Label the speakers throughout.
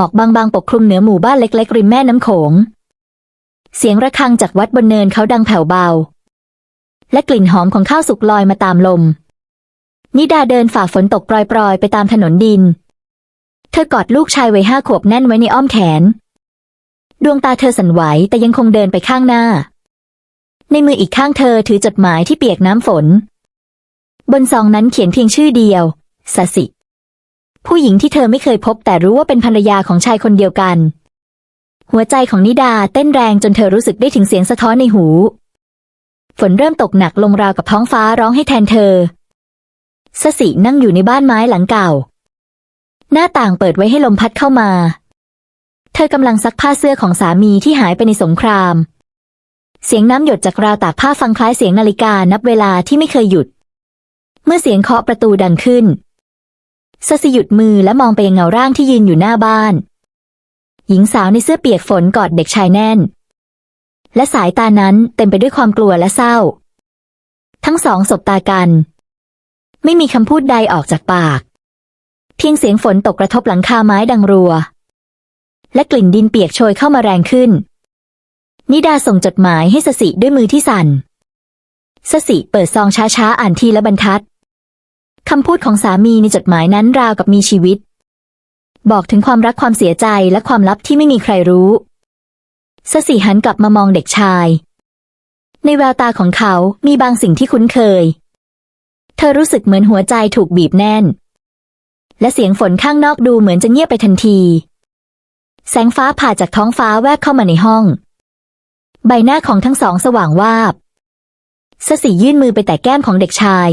Speaker 1: หมอกบางๆ ปกคลุมเหนือหมู่บ้านเล็ก ๆ ริมแม่น้ำโขง เสียงระฆังจากวัดบนเนินเขาดังแผ่วเบา และกลิ่นหอมของข้าวสุกลอยมาตามลม นิดาเดินฝ่าฝนตกปรอยๆ ไปตามถนนดิน เธอกอดลูกชายวัยห้าขวบแน่นไว้ในอ้อมแขน ดวงตาเธอสั่นไหวแต่ยังคงเดินไปข้างหน้า ในมืออีกข้างเธอถือจดหมายที่เปียกน้ำฝน บนซองนั้นเขียนเพียงชื่อเดียวสสิ ผู้หญิงที่เธอไม่เคยพบแต่รู้ว่าเป็นภรรยาของชายคนเดียวกัน หัวใจของนิดาเต้นแรงจนเธอรู้สึกได้ถึงเสียงสะท้อนในหู ฝนเริ่มตกหนักลงราวกับท้องฟ้าร้องให้แทนเธอสสินั่งอยู่ในบ้านไม้หลังเก่า หน้าต่างเปิดไว้ให้ลมพัดเข้ามา เธอกำลังซักผ้าเสื้อของสามีที่หายไปในสงคราม เสียงน้ำหยดจากราวตากผ้าฟังคล้ายเสียงนาฬิกานับเวลาที่ไม่เคยหยุด เมื่อเสียงเคาะประตูดังขึ้น สสิหยุดมือและมองไปยังเงาร่างที่ยืนอยู่หน้าบ้าน หญิงสาวในเสื้อเปียกฝนกอดเด็กชายแน่น และสายตานั้นเต็มไปด้วยความกลัวและเศร้า ทั้งสองสบตากัน ไม่มีคำพูดใดออกจากปาก เพียงเสียงฝนตกกระทบหลังคาไม้ดังรัว และกลิ่นดินเปียกโชยเข้ามาแรงขึ้น นิดาส่งจดหมายให้สสิด้วยมือที่สั่นสสิเปิดซองช้าๆอ่านทีละบรรทัด คำพูดของสามีในจดหมายนั้นราวกับมีชีวิต บอกถึงความรักความเสียใจและความลับที่ไม่มีใครรู้สสิหันกลับมามองเด็กชาย ในแววตาของเขามีบางสิ่งที่คุ้นเคย เธอรู้สึกเหมือนหัวใจถูกบีบแน่น และเสียงฝนข้างนอกดูเหมือนจะเงียบไปทันที แสงฟ้าผ่าจากท้องฟ้าแวบเข้ามาในห้อง ใบหน้าของทั้งสองสว่างวาบสสิยื่นมือไปแตะแก้มของเด็กชาย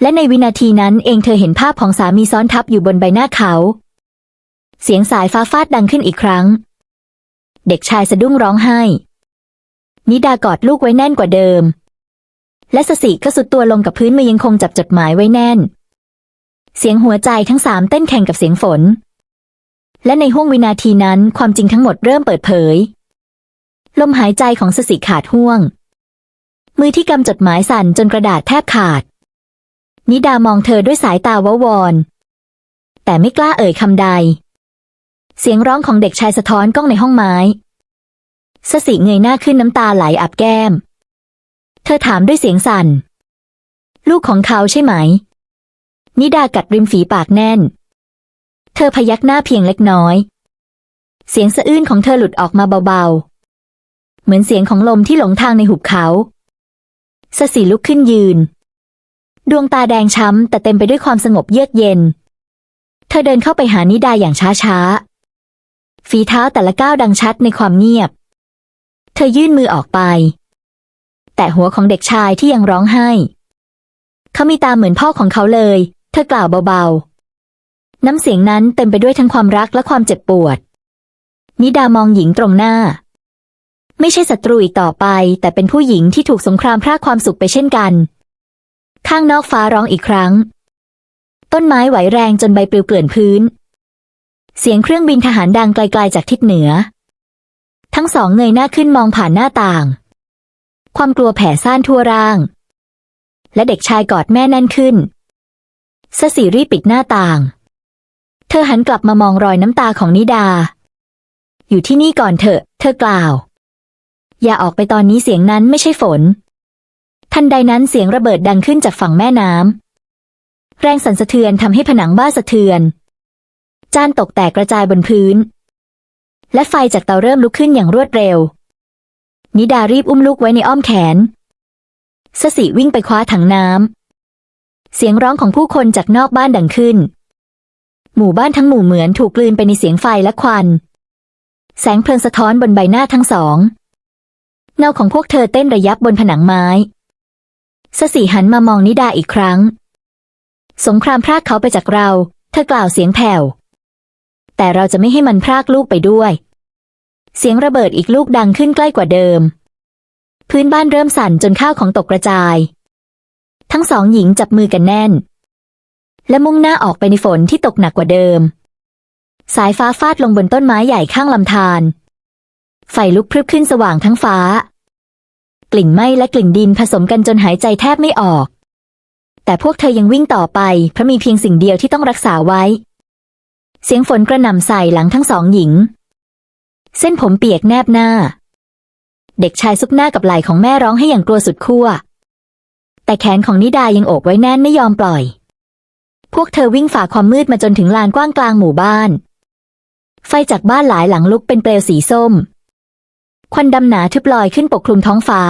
Speaker 1: และในวินาทีนั้นเองเธอเห็นภาพของสามีซ้อนทับอยู่บนใบหน้าเขา เสียงสายฟ้าฟาดดังขึ้นอีกครั้ง เด็กชายสะดุ้งร้องไห้ นิดากอดลูกไว้แน่นกว่าเดิม และสสิก็สุดตัวลงกับพื้นมือยังคงจับจดหมายไว้แน่น เสียงหัวใจทั้งสามเต้นแข่งกับเสียงฝน และในห้วงวินาทีนั้นความจริงทั้งหมดเริ่มเปิดเผย ลมหายใจของสสิขาดห่วง มือที่กำจดหมายสั่นจนกระดาษแทบขาด นิดามองเธอด้วยสายตาวาวอน แต่ไม่กล้าเอ่ยคำใด เสียงร้องของเด็กชายสะท้อนก้องในห้องไม้สสิเงยหน้าขึ้นน้ำตาไหลอาบแก้ม เธอถามด้วยเสียงสั่น ลูกของเขาใช่ไหม นิดากัดริมฝีปากแน่น เธอพยักหน้าเพียงเล็กน้อย เสียงสะอื้นของเธอหลุดออกมาเบาๆ เหมือนเสียงของลมที่หลงทางในหุบเขาสสิลุกขึ้นยืน ดวงตาแดงช้ำแต่เต็มไปด้วยความสงบเยือกเย็น เธอเดินเข้าไปหานิดาอย่างช้าๆ ฝีเท้าแต่ละก้าวดังชัดในความเงียบ เธอยื่นมือออกไป แต่หัวของเด็กชายที่ยังร้องไห้ เขามีตาเหมือนพ่อของเขาเลย เธอกล่าวเบาๆ น้ำเสียงนั้นเต็มไปด้วยทั้งความรักและความเจ็บปวด นิดามองหญิงตรงหน้า ไม่ใช่ศัตรูอีกต่อไป แต่เป็นผู้หญิงที่ถูกสงครามพรากความสุขไปเช่นกัน ข้างนอกฟ้าร้องอีกครั้ง ต้นไม้ไหวแรงจนใบปลิวเกลื่อนพื้น เสียงเครื่องบินทหารดังไกลๆจากทิศเหนือ ทั้งสองเงยหน้าขึ้นมองผ่านหน้าต่าง ความกลัวแผ่ซ่านทั่วร่าง และเด็กชายกอดแม่แน่นขึ้นสสิรีปิดหน้าต่าง เธอหันกลับมามองรอยน้ำตาของนิดา อยู่ที่นี่ก่อนเถอะ เธอกล่าว อย่าออกไปตอนนี้เสียงนั้นไม่ใช่ฝน ทันใดนั้นเสียงระเบิดดังขึ้นจากฝั่งแม่น้ำ แรงสั่นสะเทือนทำให้ผนังบ้านสะเทือน จานตกแตกกระจายบนพื้น และไฟจากเตาเริ่มลุกขึ้นอย่างรวดเร็ว นิดารีบอุ้มลูกไว้ในอ้อมแขนสสิวิ่งไปคว้าถังน้ำ เสียงร้องของผู้คนจากนอกบ้านดังขึ้น หมู่บ้านทั้งหมู่เหมือนถูกกลืนไปในเสียงไฟและควัน แสงเพลิงสะท้อนบนใบหน้าทั้งสอง เงาของพวกเธอเต้นระยับบนผนังไม้ สสิหันมามองนิดาอีกครั้ง สงครามพรากเขาไปจากเรา เธอกล่าวเสียงแผ่ว แต่เราจะไม่ให้มันพรากลูกไปด้วย เสียงระเบิดอีกลูกดังขึ้นใกล้กว่าเดิม พื้นบ้านเริ่มสั่นจนข้าวของตกกระจาย ทั้งสองหญิงจับมือกันแน่น และมุ่งหน้าออกไปในฝนที่ตกหนักกว่าเดิม สายฟ้าฟาดลงบนต้นไม้ใหญ่ข้างลำธารไฟลุกพรึบขึ้นสว่างทั้งฟ้า กลิ่นไหม้และกลิ่นดินผสมกันจนหายใจแทบไม่ออก แต่พวกเธอยังวิ่งต่อไปเพราะมีเพียงสิ่งเดียวที่ต้องรักษาไว้ เสียงฝนกระหน่ำใส่หลังทั้งสองหญิง เส้นผมเปียกแนบหน้า เด็กชายซุกหน้ากับไหล่ของแม่ร้องให้อย่างกลัวสุดขั้วแต่แขนของนิดายังโอบไว้แน่นไม่ยอมปล่อย พวกเธอวิ่งฝ่าความมืดมาจนถึงลานกว้างกลางหมู่บ้าน ไฟจากบ้านหลายหลังลุกเป็นเปลวสีส้ม ควันดำหนาทึบลอยขึ้นปกคลุมท้องฟ้า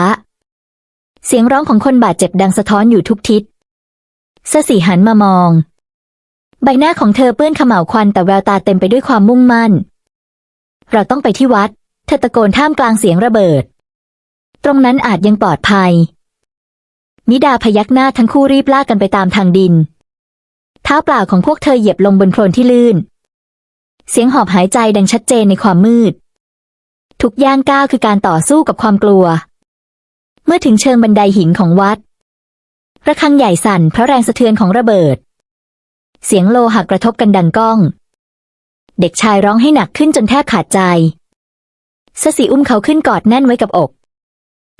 Speaker 1: เสียงร้องของคนบาดเจ็บดังสะท้อนอยู่ทุกทิศเสสีหันมามอง ใบหน้าของเธอเปื้อนขม่าวควันแต่แววตาเต็มไปด้วยความมุ่งมั่น เราต้องไปที่วัด เธอตะโกนท่ามกลางเสียงระเบิด ตรงนั้นอาจยังปลอดภัย นิดาพยักหน้าทั้งคู่รีบลากกันไปตามทางดิน เท้าเปล่าของพวกเธอเหยียบลงบนโคลนที่ลื่น เสียงหอบหายใจดังชัดเจนในความมืด ทุกย่างก้าวคือการต่อสู้กับความกลัว เมื่อถึงเชิงบันไดหินของวัด ระฆังใหญ่สั่นเพราะแรงสะเทือนของระเบิด เสียงโลหะกระทบกันดังก้อง เด็กชายร้องให้หนักขึ้นจนแทบขาดใจสสีอุ้มเขาขึ้นกอดแน่นไว้กับอก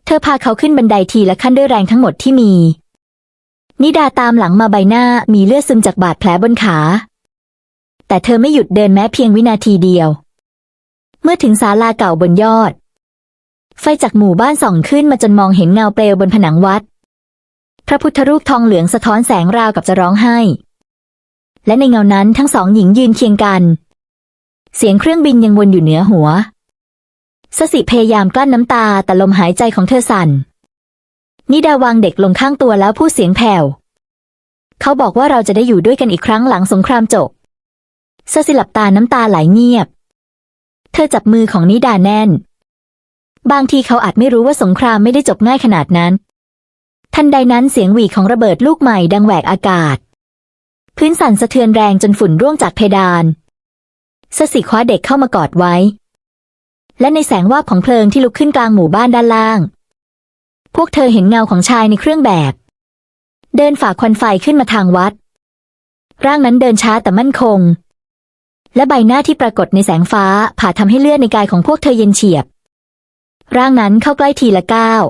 Speaker 1: เธอพาเขาขึ้นบันไดทีละขั้นด้วยแรงทั้งหมดที่มี นิดาตามหลังมาใบหน้ามีเลือดซึมจากบาดแผลบนขา แต่เธอไม่หยุดเดินแม้เพียงวินาทีเดียว เมื่อถึงศาลาเก่าบนยอด ไฟจากหมู่บ้านส่องขึ้นมาจนมองเห็นเงาเปลวบนผนังวัด พระพุทธรูปทองเหลืองสะท้อนแสงราวกับจะร้องไห้ และในเงานั้นทั้งสองหญิงยืนเคียงกัน เสียงเครื่องบินยังวนอยู่เหนือหัวสสิพยายามกลั้นน้ำตาแต่ลมหายใจของเธอสั่น นิดาวางเด็กลงข้างตัวแล้วพูดเสียงแผ่ว เขาบอกว่าเราจะได้อยู่ด้วยกันอีกครั้งหลังสงครามจบสสิหลับตาน้ำตาไหลเงียบ เธอจับมือของนิดาแน่น บางทีเขาอาจไม่รู้ว่าสงครามไม่ได้จบง่ายขนาดนั้น ทันใดนั้นเสียงหวีของระเบิดลูกใหม่ดังแหวกอากาศ พื้นสั่นสะเทือนแรงจนฝุ่นร่วงจากเพดานสสิคว้าเด็กเข้ามากอดไว้ และในแสงวาบของเพลิงที่ลุกขึ้นกลางหมู่บ้านด้านล่าง พวกเธอเห็นเงาของชายในเครื่องแบบ เดินฝ่าควันไฟขึ้นมาทางวัด ร่างนั้นเดินช้าแต่มั่นคง และใบหน้าที่ปรากฏในแสงฟ้าผ่าทำให้เลือดในกายของพวกเธอเย็นเฉียบ ร่างนั้นเข้าใกล้ทีละก้าว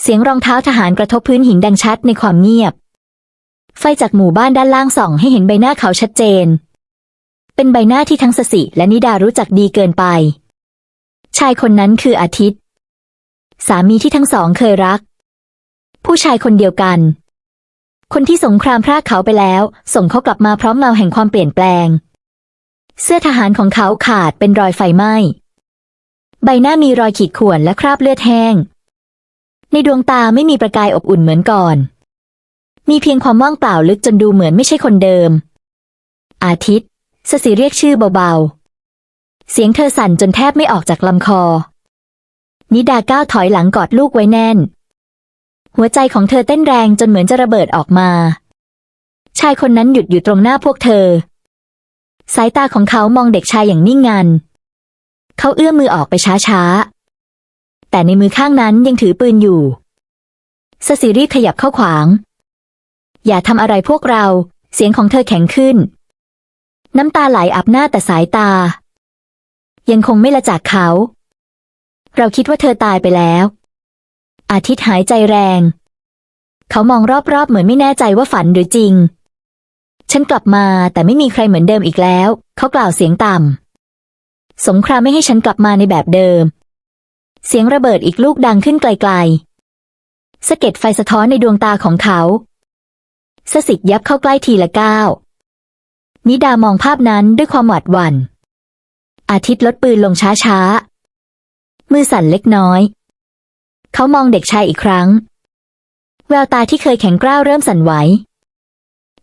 Speaker 1: เสียงรองเท้าทหารกระทบพื้นหินดังชัดในความเงียบ ไฟจากหมู่บ้านด้านล่างส่องให้เห็นใบหน้าเขาชัดเจน เป็นใบหน้าที่ทั้งสสิและนิดารู้จักดีเกินไป ชายคนนั้นคืออาทิตย์ สามีที่ทั้งสองเคยรัก ผู้ชายคนเดียวกัน คนที่สงครามพรากเขาไปแล้ว ส่งเขากลับมาพร้อมเงาแห่งความเปลี่ยนแปลง เสื้อทหารของเขาขาดเป็นรอยไฟไหม้ ใบหน้ามีรอยขีดข่วนและคราบเลือดแห้ง ในดวงตาไม่มีประกายอบอุ่นเหมือนก่อน มีเพียงความว่างเปล่าลึกจนดูเหมือนไม่ใช่คนเดิม อาทิตย์สสิเรียกชื่อเบาๆ เสียงเธอสั่นจนแทบไม่ออกจากลำคอ นิดาก้าวถอยหลังกอดลูกไว้แน่น หัวใจของเธอเต้นแรงจนเหมือนจะระเบิดออกมา ชายคนนั้นหยุดอยู่ตรงหน้าพวกเธอ สายตาของเขามองเด็กชายอย่างนิ่งงัน เขาเอื้อมมือออกไปช้าๆ แต่ในมือข้างนั้นยังถือปืนอยู่สสิรีบขยับเข้าขวาง อย่าทำอะไรพวกเรา เสียงของเธอแข็งขึ้น น้ำตาไหลอาบหน้าแต่สายตา ยังคงไม่ละจากเขา เราคิดว่าเธอตายไปแล้ว อาทิตย์หายใจแรง เขามองรอบๆ เหมือนไม่แน่ใจว่าฝันหรือจริง ฉันกลับมาแต่ไม่มีใครเหมือนเดิมอีกแล้ว เขากล่าวเสียงต่ำ สงครามไม่ให้ฉันกลับมาในแบบเดิม เสียงระเบิดอีกลูกดังขึ้นไกลๆสะเก็ดไฟสะท้อนในดวงตาของเขาสสิทธิ์ยับเข้าใกล้ทีละก้าว นิดามองภาพนั้นด้วยความหวาดหวัน่น อาทิตย์ลดปืนลงช้าๆ มือสั่นเล็กน้อย เขามองเด็กชายอีกครั้ง แววตาที่เคยแข็งกร้าวเริ่มสั่นไหว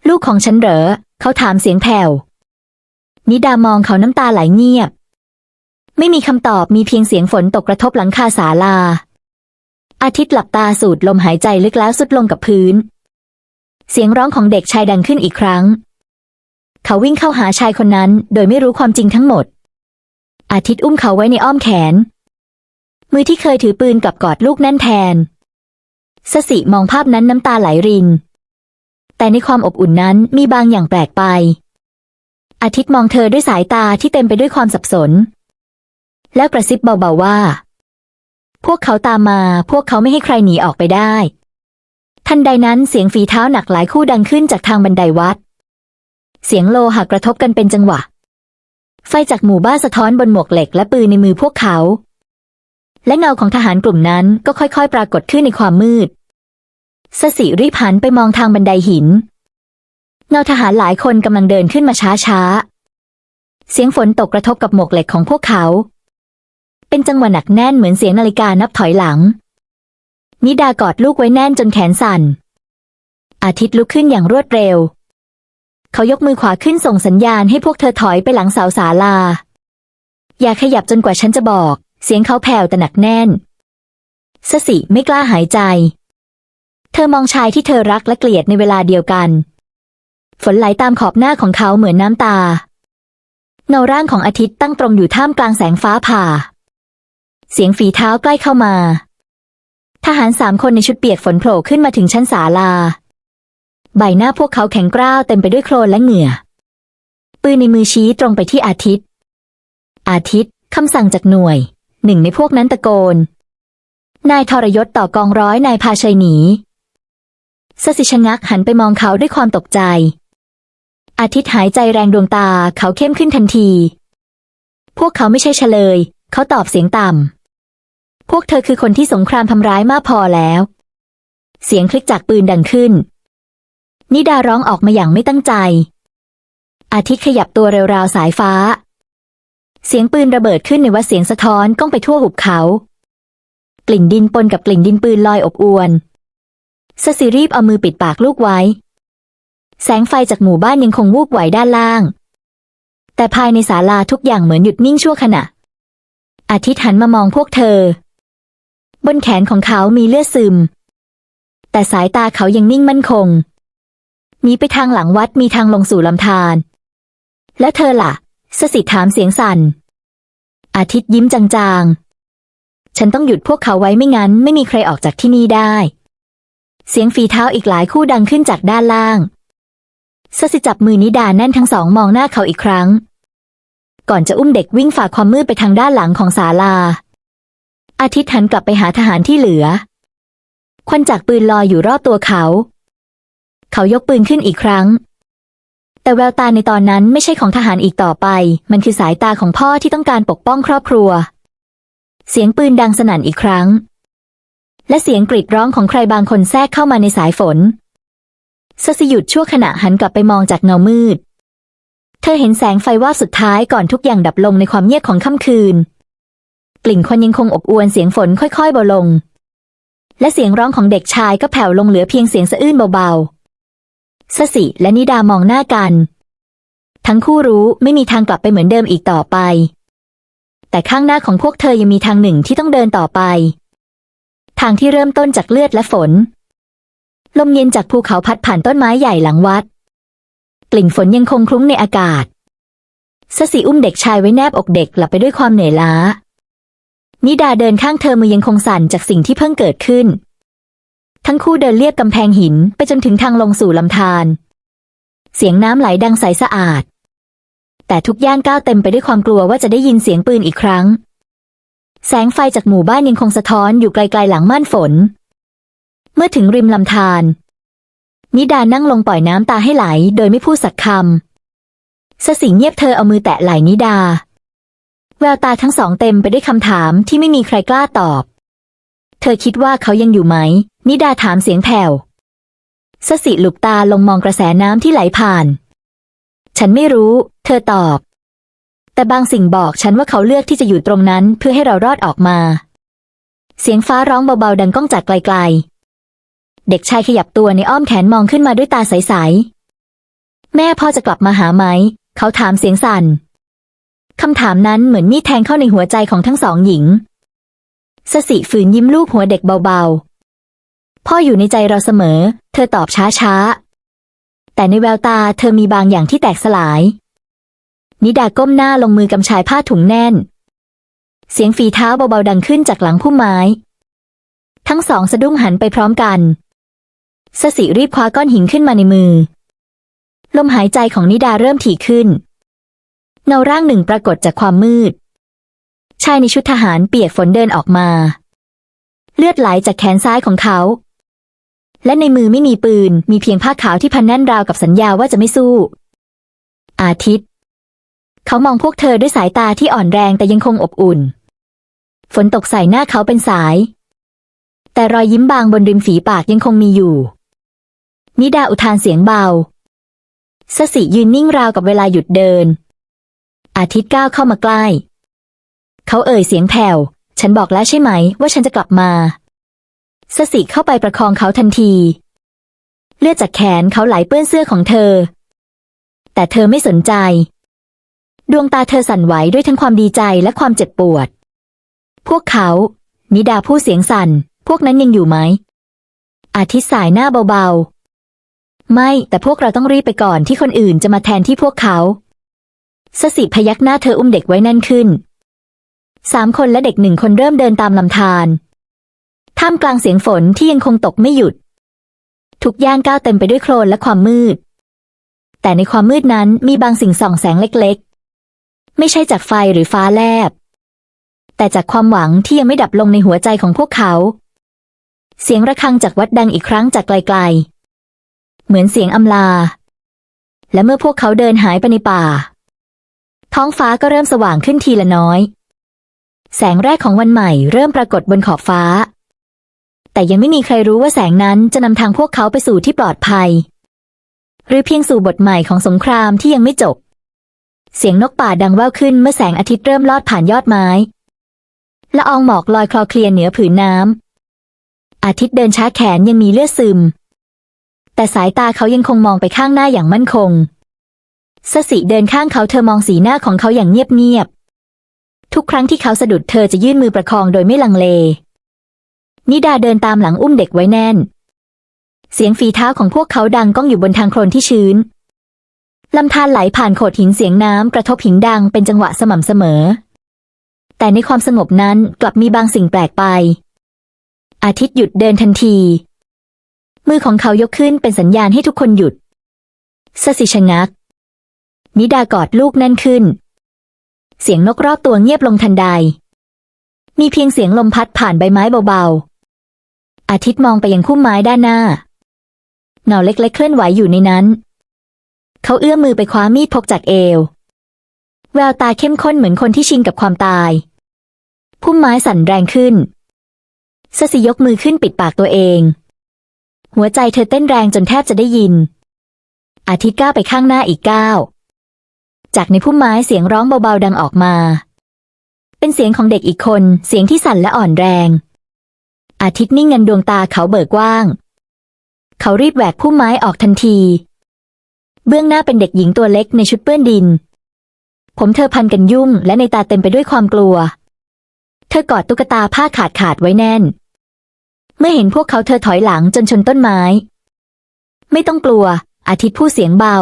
Speaker 1: ลูกของฉันเหรอ เขาถามเสียงแผ่ว นิดามองเขาน้ำตาไหลเงียบ ไม่มีคำตอบมีเพียงเสียงฝนตกกระทบหลังคาศาลา อาทิตย์หลับตาสูดลมหายใจลึกแล้วสุดลงกับพื้น เสียงร้องของเด็กชายดังขึ้นอีกครั้ง เขาวิ่งเข้าหาชายคนนั้น โดยไม่รู้ความจริงทั้งหมด อาทิตย์อุ้มเขาไว้ในอ้อมแขน มือที่เคยถือปืนกลับกอดลูกแน่นแทนสสิมองภาพนั้นน้ำตาไหลริน แต่ในความอบอุ่นนั้นมีบางอย่างแปลกไป อาทิตย์มองเธอด้วยสายตาที่เต็มไปด้วยความสับสน แล้วกระซิบเบาๆว่า พวกเขาตามมาพวกเขาไม่ให้ใครหนีออกไปได้ ทันใดนั้นเสียงฝีเท้าหนักหลายคู่ดังขึ้นจากทางบันไดวัด เสียงโลหะกระทบกันเป็นจังหวะ ไฟจากหมู่บ้านสะท้อนบนหมวกเหล็กและปืนในมือพวกเขา และเงาของทหารกลุ่มนั้นก็ค่อยๆ ปรากฏขึ้นในความมืด สสิรีบหันไปมองทางบันไดหิน เงาทหารหลายคนกำลังเดินขึ้นมาช้าๆ เสียงฝนตกกระทบกับหมวกเหล็กของพวกเขา เป็นจังหวะหนักแน่นเหมือนเสียงนาฬิกานับถอยหลัง นิดากอดลูกไว้แน่นจนแขนสั่น อาทิตย์ลุกขึ้นอย่างรวดเร็ว เขายกมือขวาขึ้นส่งสัญญาณให้พวกเธอถอยไปหลังเสาศาลา อย่าขยับจนกว่าฉันจะบอก เสียงเขาแผ่วแต่หนักแน่นสสิไม่กล้าหายใจ เธอมองชายที่เธอรักและเกลียดในเวลาเดียวกัน ฝนไหลตามขอบหน้าของเขาเหมือนน้ำตา เงาร่างของอาทิตย์ตั้งตรงอยู่ท่ามกลางแสงฟ้าผ่า เสียงฝีเท้าใกล้เข้ามา ทหารสามคนในชุดเปียกฝนโผล่ขึ้นมาถึงชั้นศาลา ใบหน้าพวกเขาแข็งกร้าวเต็มไปด้วยโคลนและเหงื่อ ปืนในมือชี้ตรงไปที่อาทิตย์ อาทิตย์คำสั่งจากหน่วย หนึ่งในพวกนั้นตะโกน นายทรยศต่อกองร้อยนายพาชัยหนี สสิชะงักหันไปมองเขาด้วยความตกใจ อาทิตย์หายใจแรงดวงตาเขาเข้มขึ้นทันที พวกเขาไม่ใช่เฉลย เขาตอบเสียงต่ำ พวกเธอคือคนที่สงครามทำร้ายมากพอแล้ว เสียงคลิกจากปืนดังขึ้น นิดาร้องออกมาอย่างไม่ตั้งใจ อาทิตย์ขยับตัวเร็วๆสายฟ้า เสียงปืนระเบิดขึ้นในวัดเสียงสะท้อนก้องไปทั่วหุบเขา กลิ่นดินปนกับกลิ่นดินปืนลอยอบอวน สสิรีบเอามือปิดปากลูกไว้ แสงไฟจากหมู่บ้านยังคงวูบไหวด้านล่าง แต่ภายในศาลาทุกอย่างเหมือนหยุดนิ่งชั่วขณะ อาทิตย์หันมามองพวกเธอ บนแขนของเขามีเลือดซึม แต่สายตาเขายังนิ่งมั่นคงมีไปทางหลังวัดมีทางลงสู่ลำธารและเธอล่ะ สสิถามเสียงสั่น อาทิตย์ยิ้มจางๆ ฉันต้องหยุดพวกเขาไว้ไม่งั้น ไม่มีใครออกจากที่นี่ได้ เสียงฝีเท้าอีกหลายคู่ดังขึ้นจากด้านล่างสสิจับมือนิดาแน่นทั้งสองมองหน้าเขาอีกครั้ง ก่อนจะอุ้มเด็กวิ่งฝ่าความมืดไปทางด้านหลังของศาลา อาทิตย์หันกลับไปหาทหารที่เหลือ ควันจากปืนลอยอยู่รอบตัวเขา เขายกปืนขึ้นอีกครั้ง แต่แววตาในตอนนั้นไม่ใช่ของทหารอีกต่อไป มันคือสายตาของพ่อที่ต้องการปกป้องครอบครัว เสียงปืนดังสนั่นอีกครั้ง และเสียงกรีดร้องของใครบางคนแทรกเข้ามาในสายฝนสสิหยุดชั่วขณะหันกลับไปมองจากเงามืด เธอเห็นแสงไฟว่าสุดท้ายก่อนทุกอย่างดับลงในความเงียบของค่ำคืน กลิ่นควันยังคงอบอวนเสียงฝนค่อยๆเบาลง และเสียงร้องของเด็กชายก็แผ่วลงเหลือเพียงเสียงสะอื้นเบาๆสสิและนิดามองหน้ากัน ทั้งคู่รู้ไม่มีทางกลับไปเหมือนเดิมอีกต่อไป แต่ข้างหน้าของพวกเธอยังมีทางหนึ่งที่ต้องเดินต่อไป ทางที่เริ่มต้นจากเลือดและฝน ลมเย็นจากภูเขาพัดผ่านต้นไม้ใหญ่หลังวัด กลิ่นฝนยังคงคลุ้งในอากาศสสิอุ้มเด็กชายไว้แนบอกเด็กหลับไปด้วยความเหนื่อยล้า นิดาเดินข้างเธอมือยังคงสั่นจากสิ่งที่เพิ่งเกิดขึ้น ทั้งคู่เดินเลียบกำแพงหินไปจนถึงทางลงสู่ลำธารเสียงน้ำไหลดังใสสะอาด แต่ทุกย่างก้าวเต็มไปด้วยความกลัวว่าจะได้ยินเสียงปืนอีกครั้ง แสงไฟจากหมู่บ้านยังคงสะท้อนอยู่ไกลๆหลังม่านฝน เมื่อถึงริมลำธารนิดานั่งลงปล่อยน้ำตาให้ไหล โดยไม่พูดสักคำสสิเงียบเธอเอามือแตะไหล่นิดา แววตาทั้งสองเต็มไปด้วยคำถามที่ไม่มีใครกล้าตอบ เธอคิดว่าเขายังอยู่ไหม นิดาถามเสียงแผ่วสสิหลุบตาลงมองกระแสน้ำที่ไหลผ่าน ฉันไม่รู้ เธอตอบ แต่บางสิ่งบอกฉันว่าเขาเลือกที่จะอยู่ตรงนั้นเพื่อให้เรารอดออกมา เสียงฟ้าร้องเบาๆดังก้องจากไกลๆ เด็กชายขยับตัวในอ้อมแขนมองขึ้นมาด้วยตาใสๆ แม่พ่อจะกลับมาหาไหม เขาถามเสียงสั่น คำถามนั้นเหมือนมีดแทงเข้าในหัวใจของทั้งสองหญิง สสิฝืนยิ้มลูบหัวเด็กเบาๆ พ่ออยู่ในใจเราเสมอ เธอตอบช้าๆ แต่ในแววตาเธอมีบางอย่างที่แตกสลาย นิดาก้มหน้าลงมือกำชายผ้าถุงแน่น เสียงฝีเท้าเบาๆดังขึ้นจากหลังพุ่มไม้ ทั้งสองสะดุ้งหันไปพร้อมกันสสิรีบคว้าก้อนหินขึ้นมาในมือ ลมหายใจของนิดาเริ่มถี่ขึ้น เงาร่างหนึ่งปรากฏจากความมืด ชายในชุดทหารเปียกฝนเดินออกมา เลือดไหลจากแขนซ้ายของเขา และในมือไม่มีปืน มีเพียงผ้าขาวที่พันแน่นราวกับสัญญาว่าจะไม่สู้ อาทิตย์ เขามองพวกเธอด้วยสายตาที่อ่อนแรงแต่ยังคงอบอุ่น ฝนตกใส่หน้าเขาเป็นสาย แต่รอยยิ้มบางบนริมฝีปากยังคงมีอยู่ นิดาอุทานเสียงเบาสสิยืนนิ่งราวกับเวลาหยุดเดิน อาทิตย์ก้าวเข้ามาใกล้ เขาเอ่ยเสียงแผ่ว ฉันบอกแล้วใช่ไหม ว่าฉันจะกลับมาสสิเข้าไปประคองเขาทันที เลือดจากแขนเขาไหลเปื้อนเสื้อของเธอ แต่เธอไม่สนใจ ดวงตาเธอสั่นไหวด้วยทั้งความดีใจและความเจ็บปวด พวกเขา นิดาพูดเสียงสั่น พวกนั้นยังอยู่ไหม อาทิตย์สายหน้าเบาๆ ไม่ แต่พวกเราต้องรีบไปก่อนที่คนอื่นจะมาแทนที่พวกเขาสสิพยักหน้าเธออุ้มเด็กไว้แน่นขึ้น สามคนและเด็กหนึ่งคนเริ่มเดินตามลำธารท่ามกลางเสียงฝนที่ยังคงตกไม่หยุด ทุกย่างก้าวเต็มไปด้วยโคลนและความมืด แต่ในความมืดนั้นมีบางสิ่งส่องแสงเล็ก ไม่ใช่จากไฟหรือฟ้าแลบ แต่จากความหวังที่ยังไม่ดับลงในหัวใจของพวกเขา เสียงระฆังจากวัดดังอีกครั้งจากไกลๆ เหมือนเสียงอำลา และเมื่อพวกเขาเดินหายไปในป่า ท้องฟ้าก็เริ่มสว่างขึ้นทีละน้อย แสงแรกของวันใหม่เริ่มปรากฏบนขอบฟ้า แต่ยังไม่มีใครรู้ว่าแสงนั้นจะนำทางพวกเขาไปสู่ที่ปลอดภัย หรือเพียงสู่บทใหม่ของสงครามที่ยังไม่จบ เสียงนกป่าดังแว่วขึ้นเมื่อแสงอาทิตย์เริ่มลอดผ่านยอดไม้ละอองหมอกลอยคลอเคลียเหนือผืนน้ำอาทิตย์เดินช้าแขนยังมีเลือดซึม แต่สายตาเขายังคงมองไปข้างหน้าอย่างมั่นคงสสิเดินข้างเขาเธอมองสีหน้าของเขาอย่างเงียบๆทุกครั้งที่เขาสะดุดเธอจะยื่นมือประคองโดยไม่ลังเล นิดาเดินตามหลังอุ้มเด็กไว้แน่น เสียงฝีเท้าของพวกเขาดังก้องอยู่บนทางโคลนที่ชื้น ลำธารไหลผ่านโขดหินเสียงน้ำกระทบหินดังเป็นจังหวะสม่ำเสมอ แต่ในความสงบนั้นกลับมีบางสิ่งแปลกไป อาทิตย์หยุดเดินทันที มือของเขายกขึ้นเป็นสัญญาณให้ทุกคนหยุดสสิชะงัก นิดากอดลูกแน่นขึ้น เสียงนกรอบตัวเงียบลงทันใด มีเพียงเสียงลมพัดผ่านใบไม้เบาๆ อาทิตย์มองไปยังคุ้มไม้ด้านหน้า เงาเล็กๆเคลื่อนไหวอยู่ในนั้น เขาเอื้อมมือไปคว้ามีดพกจากเอว แววตาเข้มข้นเหมือนคนที่ชินกับความตาย พุ่มไม้สั่นแรงขึ้นสสิยกมือขึ้นปิดปากตัวเอง หัวใจเธอเต้นแรงจนแทบจะได้ยิน อาทิตย์ก้าวไปข้างหน้าอีกก้าวจากในพุ่มไม้เสียงร้องเบาๆดังออกมา เป็นเสียงของเด็กอีกคน เสียงที่สั่นและอ่อนแรง อาทิตย์นิ่งเงินดวงตาเขาเบิกกว้าง เขารีบแหวกพุ่มไม้ออกทันที เบื้องหน้าเป็นเด็กหญิงตัวเล็กในชุดเปื้อนดิน ผมเธอพันกันยุ่งและในตาเต็มไปด้วยความกลัว เธอกอดตุ๊กตาผ้าขาดขาดไว้แน่น เมื่อเห็นพวกเขาเธอถอยหลังจนชนต้นไม้ ไม่ต้องกลัว อาทิตย์พูดเสียงเบา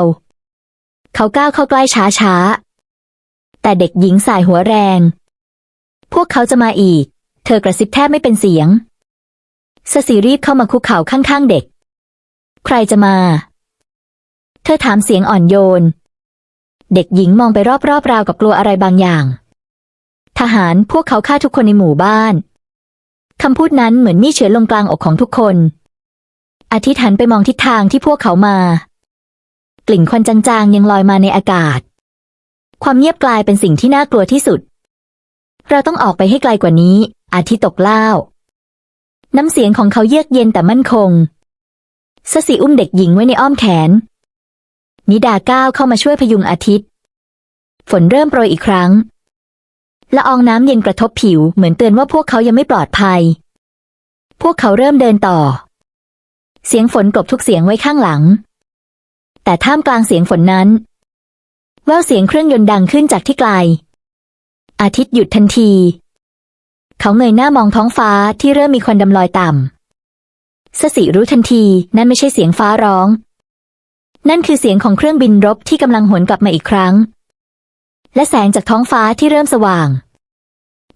Speaker 1: เขาก้าวเข้าใกล้ช้าช้าแต่เด็กหญิงสายหัวแรง พวกเขาจะมาอีก เธอกระซิบแทบไม่เป็นเสียงสสิรีบเข้ามาคุกเข่าข้างๆเด็ก ใครจะมา เธอถามเสียงอ่อนโยน เด็กหญิงมองไปรอบๆราวกับกลัวอะไรบางอย่าง ทหารพวกเขาฆ่าทุกคนในหมู่บ้าน คำพูดนั้นเหมือนมีเฉือนลงกลางอกของทุกคนอาทิตย์หันไปมองทิศทางที่พวกเขามา กลิ่นควันจางๆยังลอยมาในอากาศ ความเงียบกลายเป็นสิ่งที่น่ากลัวที่สุด เราต้องออกไปให้ไกลกว่านี้ อาทิตย์ตกเล่า น้ำเสียงของเขาเยือกเย็นแต่มั่นคงสสิอุ้มเด็กหญิงไว้ในอ้อมแขน นิดาก้าวเข้ามาช่วยพยุงอาทิตย์ ฝนเริ่มโปรยอีกครั้งละอองน้ำเย็นกระทบผิวเหมือนเตือนว่าพวกเขายังไม่ปลอดภัย พวกเขาเริ่มเดินต่อ เสียงฝนกลบทุกเสียงไว้ข้างหลัง แต่ท่ามกลางเสียงฝนนั้นแววเสียงเครื่องยนต์ดังขึ้นจากที่ไกล อาทิตย์หยุดทันที เขาเงยหน้ามองท้องฟ้าที่เริ่มมีควันดำลอยต่ำสสิรู้ทันทีนั่นไม่ใช่เสียงฟ้าร้อง นั่นคือเสียงของเครื่องบินรบที่กำลังหวนกลับมาอีกครั้ง และแสงจากท้องฟ้าที่เริ่มสว่าง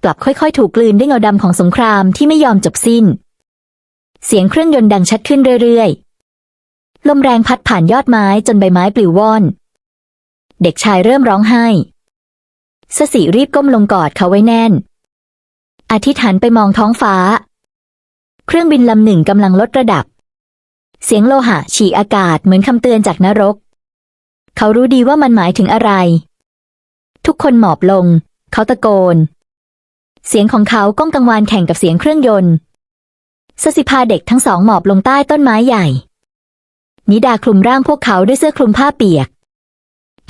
Speaker 1: กลับค่อยๆ ถูกกลืนด้วยเงาดำของสงครามที่ไม่ยอมจบสิ้น เสียงเครื่องยนต์ดังชัดขึ้นเรื่อยๆ ลมแรงพัดผ่านยอดไม้จนใบไม้ปลิวว่อน เด็กชายเริ่มร้องไห้สสิรีบก้มลงกอดเขาไว้แน่นอาทิตย์หันไปมองท้องฟ้า เครื่องบินลำหนึ่งกำลังลดระดับ เสียงโลหะฉีกอากาศเหมือนคำเตือนจากนรก เขารู้ดีว่ามันหมายถึงอะไร ทุกคนหมอบลง เขาตะโกน เสียงของเขาก้องกังวานแข่งกับเสียงเครื่องยนต์สสิพาเด็กทั้งสองหมอบลงใต้ต้นไม้ใหญ่ นิดาคลุมร่างพวกเขาด้วยเสื้อคลุมผ้าเปียก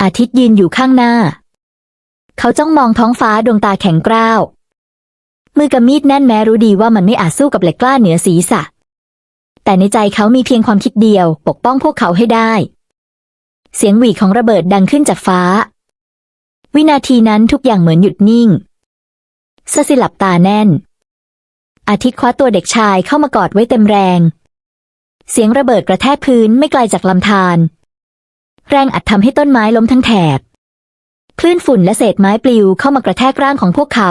Speaker 1: อาทิตย์ยืนอยู่ข้างหน้า เขาจ้องมองท้องฟ้าดวงตาแข็งกร้าว มือกำมีดแน่นแม้รู้ดีว่ามันไม่อาจสู้กับเหล็กกล้าเหนือศีรษะ แต่ในใจเขามีเพียงความคิดเดียว ปกป้องพวกเขาให้ได้ เสียงหวีของระเบิดดังขึ้นจากฟ้า วินาทีนั้นทุกอย่างเหมือนหยุดนิ่งซาซิหลับตาแน่น อาทิตย์คว้าตัวเด็กชายเข้ามากอดไว้เต็มแรง เสียงระเบิดกระแทกพื้นไม่ไกลจากลำธารแรงอัดทำให้ต้นไม้ล้มทั้งแถบคลื่นฝุ่นและเศษไม้ปลิวเข้ามากระแทกร่างของพวกเขา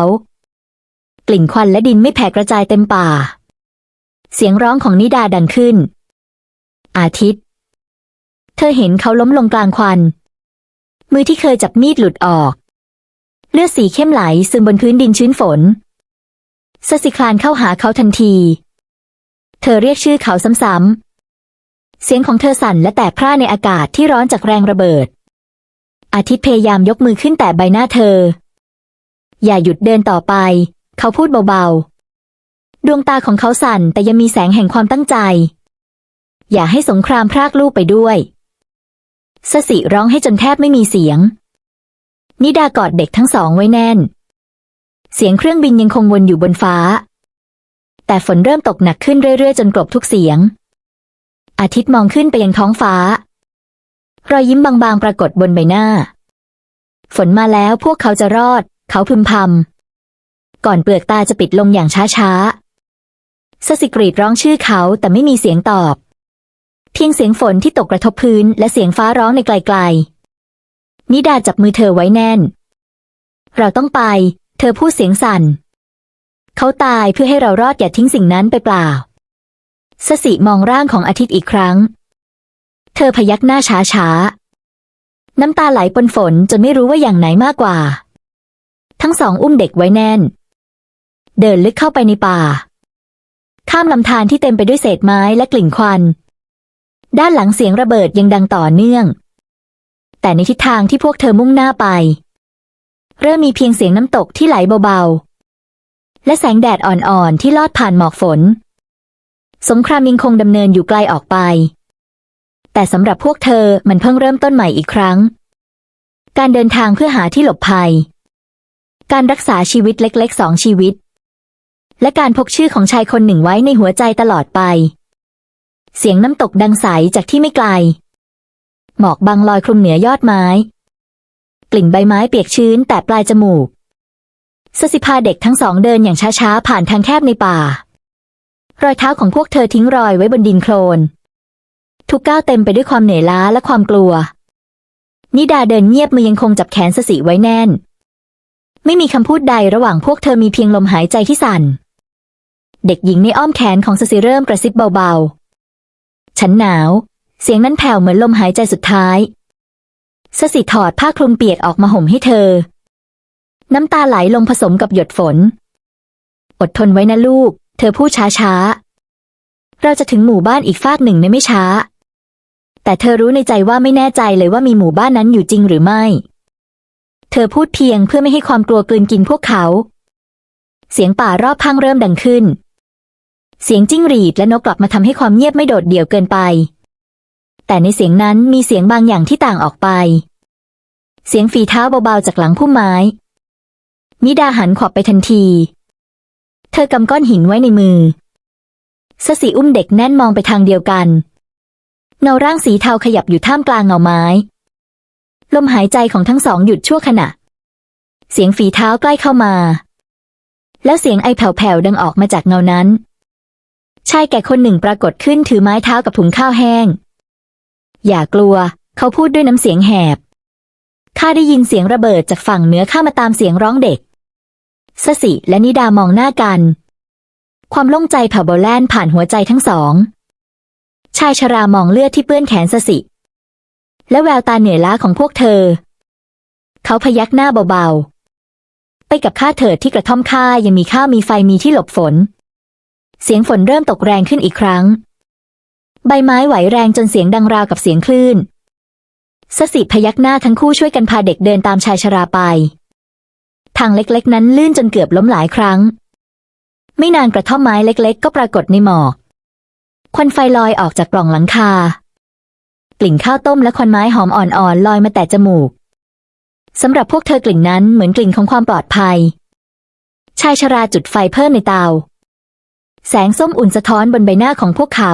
Speaker 1: กลิ่นควันและดินไม่แผ่กระจายเต็มป่า เสียงร้องของนิดาดังขึ้น อาทิตย์ เธอเห็นเขาล้มลงกลางควัน มือที่เคยจับมีดหลุดออก เลือดสีเข้มไหลซึมบนพื้นดินชื้นฝนสสิคลานเข้าหาเขาทันที เธอเรียกชื่อเขาซ้ำๆ เสียงของเธอสั่นและแตกพร่าในอากาศที่ร้อนจากแรงระเบิด อาทิตย์พยายามยกมือขึ้นแต่ใบหน้าเธอ อย่าหยุดเดินต่อไป เขาพูดเบาๆ ดวงตาของเขาสั่นแต่ยังมีแสงแห่งความตั้งใจ อย่าให้สงครามพรากลูกไปด้วยสสิร้องให้จนแทบไม่มีเสียง นิดากอดเด็กทั้งสองไว้แน่น เสียงเครื่องบินยังคงวนอยู่บนฟ้า แต่ฝนเริ่มตกหนักขึ้นเรื่อยๆ จนกลบทุกเสียง อาทิตย์มองขึ้นไปยังท้องฟ้า รอยยิ้มบางๆ ปรากฏบนใบหน้า ฝนมาแล้วพวกเขาจะรอด เขาพึมพำก่อนเปลือกตาจะปิดลงอย่างช้าๆ สสิกรีดร้องชื่อเขาแต่ไม่มีเสียงตอบ เพียงเสียงฝนที่ตกกระทบพื้นและเสียงฟ้าร้องในไกลๆ นิดาจับมือเธอไว้แน่น เราต้องไป เธอพูดเสียงสั่น เขาตายเพื่อให้เรารอดอย่าทิ้งสิ่งนั้นไปเปล่าสสิมองร่างของอาทิตย์อีกครั้ง เธอพยักหน้าช้าช้าๆน้ำตาไหลปนฝนจนไม่รู้ว่าอย่างไหนมากกว่า ทั้งสองอุ้มเด็กไว้แน่น เดินลึกเข้าไปในป่า ข้ามลำธารที่เต็มไปด้วยเศษไม้และกลิ่นควัน ด้านหลังเสียงระเบิดยังดังต่อเนื่อง แต่ในทิศทางที่พวกเธอมุ่งหน้าไป เริ่มมีเพียงเสียงน้ำตกที่ไหลเบาๆ และแสงแดดอ่อนๆ ที่ลอดผ่านหมอกฝน สงครามยังคงดำเนินอยู่ไกลออกไป แต่สำหรับพวกเธอมันเพิ่งเริ่มต้นใหม่อีกครั้ง การเดินทางเพื่อหาที่หลบภัย การรักษาชีวิตเล็กๆสองชีวิต และการพกชื่อของชายคนหนึ่งไว้ในหัวใจตลอดไป เสียงน้ำตกดังใสจากที่ไม่ไกล หมอกบางลอยคลุมเหนือยอดไม้ กลิ่นใบไม้เปียกชื้นแต่ปลายจมูกสสิพาเด็กทั้งสองเดินอย่างช้าๆ ผ่านทางแคบในป่า รอยเท้าของพวกเธอทิ้งรอยไว้บนดินโคลน ทุกก้าวเต็มไปด้วยความเหนื่อยล้าและความกลัว นิดาเดินเงียบมือยังคงจับแขนสสิไว้แน่น ไม่มีคำพูดใดระหว่างพวกเธอมีเพียงลมหายใจที่สั่น เด็กหญิงในอ้อมแขนของสสิเริ่มกระซิบเบาๆ ฉันหนาว เสียงนั้นแผ่วเหมือนลมหายใจสุดท้ายสสิถอดผ้าคลุมเปียกออกมาห่มให้เธอ น้ำตาไหลลงผสมกับหยดฝน อดทนไว้นะลูก เธอพูดช้าๆ เราจะถึงหมู่บ้านอีกฟากหนึ่งในไม่ช้า แต่เธอรู้ในใจว่าไม่แน่ใจเลยว่ามีหมู่บ้านนั้นอยู่จริงหรือไม่ เธอพูดเพียงเพื่อไม่ให้ความกลัวกลืนกินพวกเขา เสียงป่ารอบข้างเริ่มดังขึ้น เสียงจิ้งหรีดและนกกลับมาทำให้ความเงียบไม่โดดเดี่ยวเกินไป แต่ในเสียงนั้นมีเสียงบางอย่างที่ต่างออกไป เสียงฝีเท้าเบาๆจากหลังพุ่มไม้นิดาหันขวับไปทันที เธอกำก้อนหินไว้ในมือสสิอุ้มเด็กแน่นมองไปทางเดียวกัน เงาร่างสีเทาขยับอยู่ท่ามกลางเงาไม้ ลมหายใจของทั้งสองหยุดชั่วขณะ เสียงฝีเท้าใกล้เข้ามา แล้วเสียงไอแผ่วๆดังออกมาจากเงานั้น ชายแก่คนหนึ่งปรากฏขึ้นถือไม้เท้ากับถุงข้าวแห้ง อย่ากลัว เขาพูดด้วยน้ำเสียงแหบ ข้าได้ยินเสียงระเบิดจากฝั่งเหนือข้ามาตามเสียงร้องเด็ก สสิและนิดามองหน้ากัน ความโล่งใจเผ่าเบาแลนผ่านหัวใจทั้งสอง ชายชรามองเลือดที่เปื้อนแขนสสิ และแววตาเหนื่อยล้าของพวกเธอ เขาพยักหน้าเบาๆ ไปกับข้าเถิดที่กระท่อมข้ายังมีข้าวมีไฟมีที่หลบฝน เสียงฝนเริ่มตกแรงขึ้นอีกครั้ง ใบไม้ไหวแรงจนเสียงดังราวกับเสียงคลื่นสสิพยักหน้าทั้งคู่ช่วยกันพาเด็กเดินตามชายชราไป ทางเล็กๆ นั้นลื่นจนเกือบล้มหลายครั้ง ไม่นานกระท่อมไม้เล็ก ๆ ก็ปรากฏในหมอกควันไฟลอยออกจากปล่องหลังคากลิ่นข้าวต้มและควันไม้หอมอ่อนๆลอยมาแต่จมูกสำหรับพวกเธอกลิ่นนั้นเหมือนกลิ่นของความปลอดภัย ชายชราจุดไฟเพิ่มในเตา แสงส้มอุ่นสะท้อนบนใบหน้าของพวกเขา